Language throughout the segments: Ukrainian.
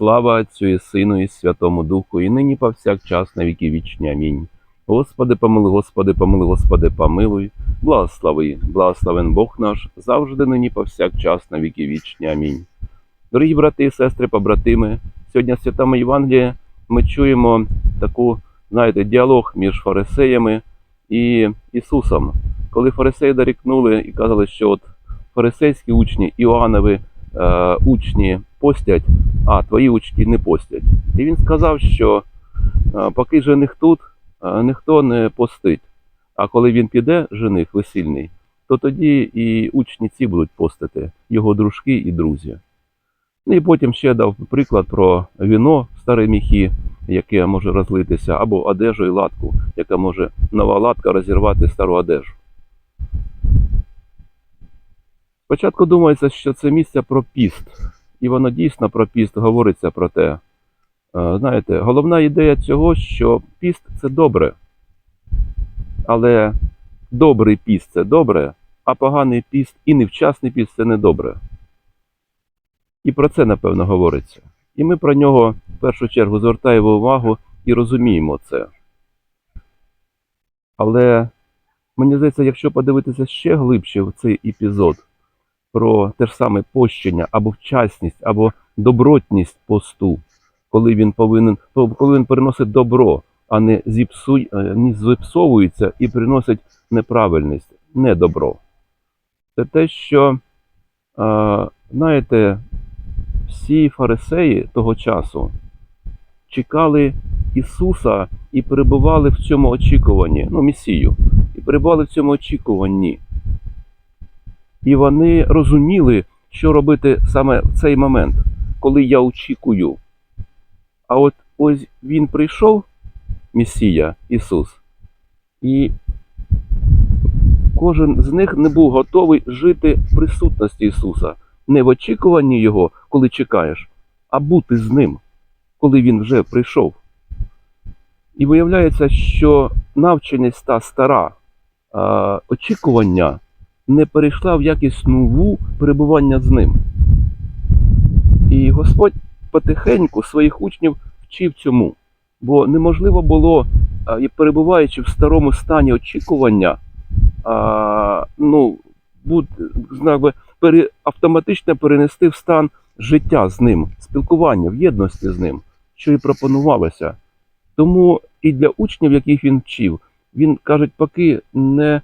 Слава Отцю і Сину і Святому Духу, і нині повсякчас на віки вічні. Амінь. Господи, помилуй, Господи, помилуй, Господи, помилуй, благослови, благословен Бог наш, завжди нині повсякчас на віки вічні. Амінь. Дорогі брати і сестри, побратими, сьогодні в Святому Євангелії ми чуємо таку, знаєте, діалог між фарисеями і Ісусом. Коли фарисеї дорікнули і казали, що от фарисейські учні, Іоаннови учні постять, а твої учні не постять. І він сказав, що е, поки жених тут, е, ніхто не постить. А коли він піде, жених весільний, то тоді і учні ці будуть постити, його дружки і друзі. Ну і потім ще дав приклад про віно в старі міхи, яке може розлитися, або одежу і латку, яка може нова латка розірвати стару одежу. Спочатку думається, що це місце про піст, і воно дійсно про піст говориться про те. Е, Знаєте, головна ідея цього, що піст це добре. Але добрий піст це добре, а поганий піст і невчасний піст це не добре. І про це, напевно, говориться. І ми про нього в першу чергу звертаємо увагу і розуміємо це. Але мені здається, якщо подивитися ще глибше в цей епізод про те ж саме пощення або вчасність, або добротність посту, коли він повинен, коли він приносить добро, а не зіпсуй, е, не зіпсовується і приносить неправильність, не добро. Це те, що, знаєте, всі фарисеї того часу чекали Ісуса і перебували в цьому очікуванні, ну, Месію, і перебували в цьому очікуванні. І вони розуміли, що робити саме в цей момент, коли я очікую. А от ось він прийшов, Месія Ісус, і кожен з них не був готовий жити в присутності Ісуса, не в очікуванні Його, коли чекаєш, а бути з ним, коли Він вже прийшов. І виявляється, що навченість та стара очікування не перейшла в якість нову перебування з ним. І Господь потихеньку своїх учнів вчив цьому, бо неможливо було, перебуваючи в старому стані очікування, ну, будь, знак би, автоматично перенести в стан життя з ним, спілкування в єдності з ним, що і пропонувалося. Тому і для учнів, яких він вчив, він каже, поки не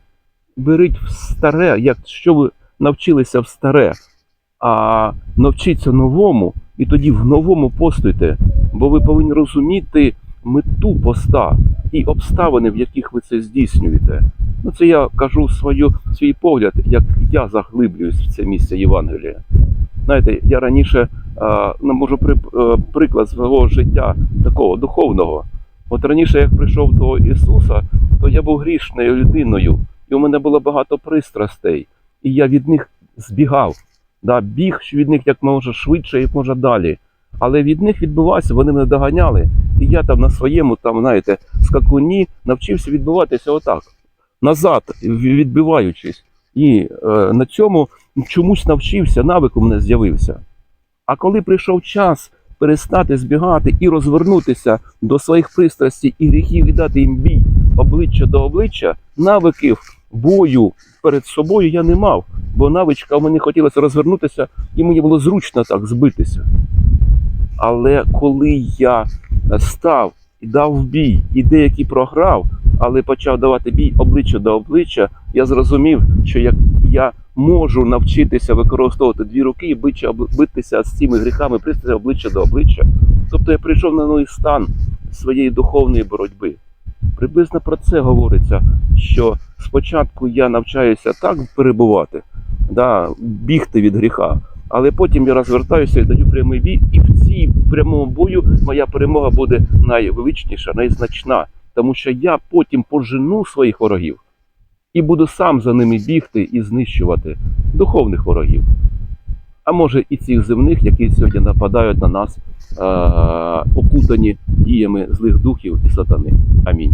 беріть в старе, як що ви навчилися в старе, а навчіться новому, і тоді в новому постуйте, бо ви повинні розуміти мету поста і обставини, в яких ви це здійснюєте. Ну, це я кажу свою, свій погляд, як я заглиблююсь в це місце Євангелія. Знаєте, я раніше ну, можу при, е, приклад свого життя такого духовного. От раніше, як прийшов до Ісуса, то я був грішною людиною, і у мене було багато пристрастей, і я від них збігав, да, біг від них як може швидше, як може далі. Але від них відбувався, вони мене доганяли. І я там на своєму, там, знаєте, скакуні навчився відбуватися отак, назад, відбиваючись. І е, на цьому чомусь навчився, навик у мене з'явився. А коли прийшов час перестати збігати і розвернутися до своїх пристрастей і гріхів і дати їм бій обличчя до обличчя, навиків бою перед собою я не мав, бо навичка мені хотілося розвернутися, і мені було зручно так збитися. Але коли я став і дав бій, і деякий програв, але почав давати бій обличчя до обличчя, я зрозумів, що як я можу навчитися використовувати дві руки і битися, з цими гріхами, пристати обличчя до обличчя. Тобто я прийшов на новий стан своєї духовної боротьби. Приблизно про це говориться, що спочатку я навчаюся так перебувати, да, бігти від гріха, Але потім я розвертаюся і даю прямий бій, і в цій прямому бою моя перемога буде найвеличніша, найзначна, тому що я потім пожену своїх ворогів і буду сам за ними бігти і знищувати духовних ворогів. А може і цих земних, які сьогодні нападають на нас, е- окутані діями злих духів і сатани. Амінь.